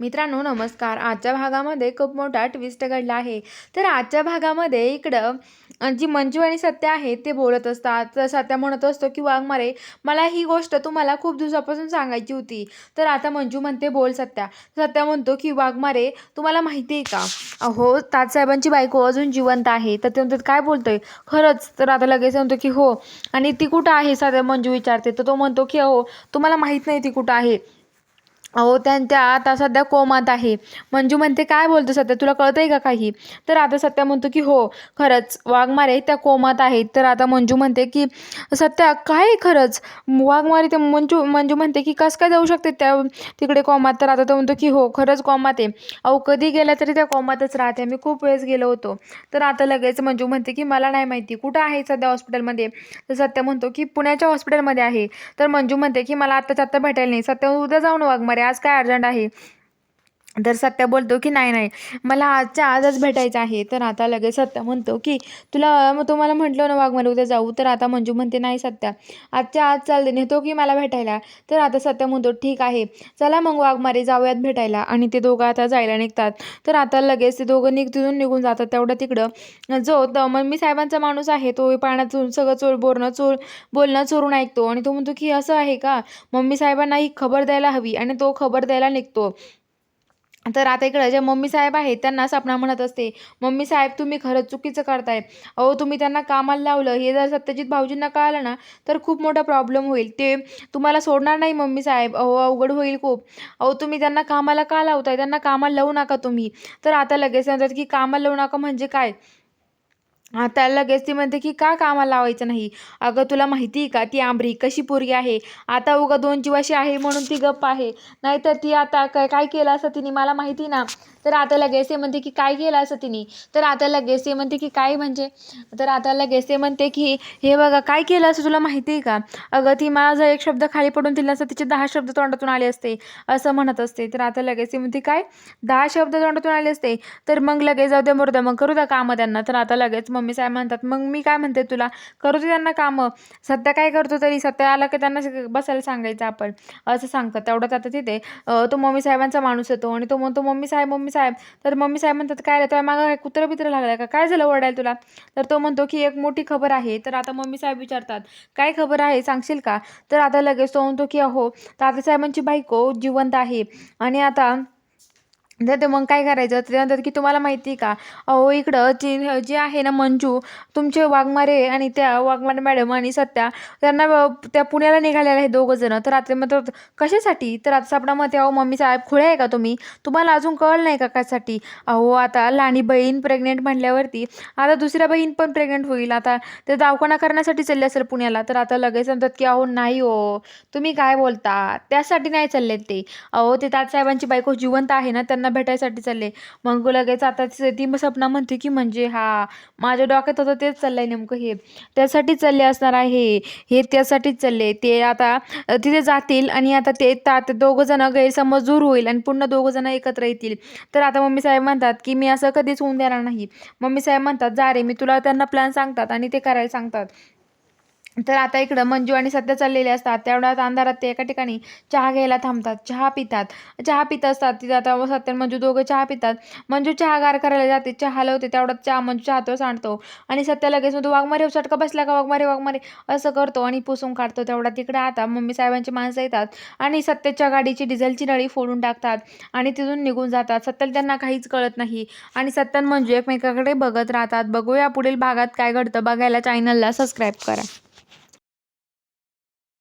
मित्रांनो नमस्कार. आजच्या भागामध्ये खूप मोठा ट्विस्ट घडला आहे. तर आजच्या भागामध्ये इकडं जी मंजू आणि सत्य आहे ते बोलत असतात. तर सत्या म्हणत असतो की वाघमारे मला ही गोष्ट तुम्हाला खूप दिवसापासून सांगायची होती. तर आता मंजू म्हणते बोल सत्या. सत्या म्हणतो की वाघमारे तुम्हाला माहिती आहे का? अहो ताजसाहेबांची बायको अजून जिवंत आहे. तर ते म्हणतात काय बोलतोय? खरंच. तर आता लगेच म्हणतो की हो. आणि ती कुठं आहे? सध्या मंजू विचारते. तर तो म्हणतो की हो तुम्हाला माहीत नाही ती कुठं आहे. अहो त्यांच्या आता सध्या कोमात आहे. मंजू म्हणते काय बोलतो सध्या? तुला कळतंय का काही? तर आता सत्या म्हणतो की हो खरंच. वाघमारे त्या कोमात आहेत. तर आता मंजू म्हणते की सत्या काय खरंच? वाघमारे ते मंजू मंजू म्हणते की कसं काय जाऊ शकते त्या तिकडे कोमात? तर आता तो म्हणतो की हो खरंच कोमात आहे. अहो कधी गेल्या तरी त्या कोमातच राहते. मी खूप वेळेस गेलो होतो. तर आता लगेच मंजू म्हणते की मला नाही माहिती. कुठं आहे सध्या हॉस्पिटलमध्ये? तर सत्य म्हणतो की पुण्याच्या हॉस्पिटलमध्ये आहे. तर मंजू म्हणते की मला आत्ताच आत्ता भेटायला नाही. सत्य उद्या जाऊन वाघमारे? आज काय अर्जंट आहे? तर सत्य बोलतो की नाही नाही मला आजच्या आजच भेटायचं आहे. तर आता लगेच सत्य म्हणतो की तुला मग तुम्हाला म्हटलं ना वाघमारे उद्या जाऊ. तर आता मंजू म्हणते नाही सत्या आजच्या आज चालते नेतो की मला भेटायला. तर आता सत्य म्हणतो ठीक आहे चला मग वाघमारे जाऊयात भेटायला. आणि ते दोघं आता जायला निघतात. तर आता लगेच ते दोघं निघ तिथून निघून जातात तेवढं तिकडं. जो मम्मी साहेबांचा माणूस आहे तो पाण्यात सगळं चोर बोलणं चोर बोलणं चोरून ऐकतो. आणि तो म्हणतो की असं आहे का? मम्मी साहेबांना ही खबर द्यायला हवी. आणि तो खबर द्यायला निघतो. तर आता इकडं जे मम्मी साहेब आहेत त्यांना सपना म्हणत असते मम्मी साहेब तुम्ही खरंच चुकीचं करताय. अहो तुम्ही त्यांना कामाला लावलं हे जर सत्यजित भाऊजींना कळालं ना तर खूप मोठा प्रॉब्लेम होईल. ते तुम्हाला सोडणार नाही मम्मी साहेब. अहो अवघड होईल खूप. अहो तुम्ही त्यांना कामाला का लावताय? त्यांना कामाला लावू नका तुम्ही. तर आता लगेच सांगतात की कामाला लावू नका म्हणजे काय? आता लगेच ती म्हणते की का कामाला लावायचं नाही? अगं तुला माहिती आहे का? ती आंबरी कशी पोरगी आहे? आता उगा दोन जीवाशी आहे म्हणून ती गप्प आहे. नाहीतर ती आता काय काय केलं असं तिने मला माहिती ना? तर आता लगेच ते म्हणते की काय केलं असं तिने? तर आता लगेच ते म्हणते की काय म्हणजे? तर आता लगेच ते म्हणते की हे बघा काय केलं असं तुला माहिती आहे का? अगं ती माझा एक शब्द खाली पडून दिला असं तिचे दहा शब्द तोंडातून आले असते असं म्हणत असते. तर आता लगेच ते म्हणते काय? दहा शब्द तोंडातून आले असते? तर मग लगेच जाऊ दे मरू मग करू द्या कामं त्यांना. तर आता लगेच मम्मी साहेब म्हणतात मग मी काय म्हणते तुला? करू दे त्यांना कामं. सध्या काय करतो तरी? सध्या आला की त्यांना बसायला सांगायचं आपण. असं सांगतात. तेवढंच आता तिथे तो मम्मी साहेबांचा माणूस येतो आणि तो म्हणतो मम्मी साहेब मम्मी साहेब. तर मम्मी साहेब म्हणतात काय रे तुला मागं काय कुत्रं बित्र लागलं का? काय झालं ओरडायला तुला? तर तो म्हणतो की एक मोठी खबर आहे. तर आता मम्मी साहेब विचारतात काय खबर आहे? सांगशील का? तर आता लगेच तो म्हणतो की अहो तात्यासाहेबांची बायको जिवंत आहे आणि आता तर ते मग काय करायचं? ते म्हणतात की तुम्हाला माहिती आहे का? अहो इकडं जी जी आहे ना मंजू तुमचे वाघमारे आणि त्या वाघमारे मॅडम आणि सत्या त्यांना त्या पुण्याला निघालेल्या आहे दोघं जण. तर आता म्हणतात कशासाठी? तर आता सापडा मग अहो मम्मी साहेब खुळे आहे का तुम्ही? तुम्हाला अजून कळलं नाही का कशासाठी? अहो आता लहानी बहीण प्रेग्नेंट म्हणल्यावरती आता दुसऱ्या बहीण पण प्रेग्नेंट होईल. आता ते दवाखाना करण्यासाठी चालले असेल पुण्याला तर आता लगेच म्हणतात की अहो नाही हो. तुम्ही काय बोलता? त्यासाठी नाही चालले ते. अहो ते तात्यासाहेबांची बायको जिवंत आहे ना त्यांना भेटायसाठी चालले. मग लगेच आता ती सपना म्हणते की म्हणजे हा माझ्या डोक्यात होतं तेच चाललंय नेमकं हे. त्यासाठी चालले असणार आहे. हे त्यासाठीच चालले. ते आता तिथे जातील आणि आता ते तात दोघं जण गैरसमज दूर होईल आणि पुन्हा दोघं जण एकत्र येतील. तर आता मम्मी साहेब म्हणतात की मी असं कधीच होऊन देणार नाही. मम्मी साहेब म्हणतात जा रे मी तुला त्यांना प्लॅन सांगतात आणि ते करायला सांगतात. तर आता इकडं मंजू आणि सध्या चाललेले असतात. तेवढ्यात अंधारात ते एका ठिकाणी चहा घ्यायला थांबतात. चहा पितात. चहा पित असतात. तिथं आता सत्य मंजू दोघं चहा पितात. मंजू चहा गार करायला जाते. चहा लावते. तेवढ्यात चहा मंजू चहातो सांडतो. आणि सत्य लगेच म्हणतो वाघमारे सटका बसला का? वाघमारे वाघमारे असं करतो आणि पुसून काढतो तेवढ्यात तिकडे आता मम्मी साहेबांची माणसं येतात. आणि सत्याच्या गाडीची डिझेलची नळी फोडून टाकतात. आणि तिथून निघून जातात. सत्याला त्यांना काहीच कळत नाही. आणि सत्यान मंजू एकमेकाकडे बघत राहतात. बघूया पुढील भागात काय घडतं. बघायला चॅनलला सबस्क्राईब करा.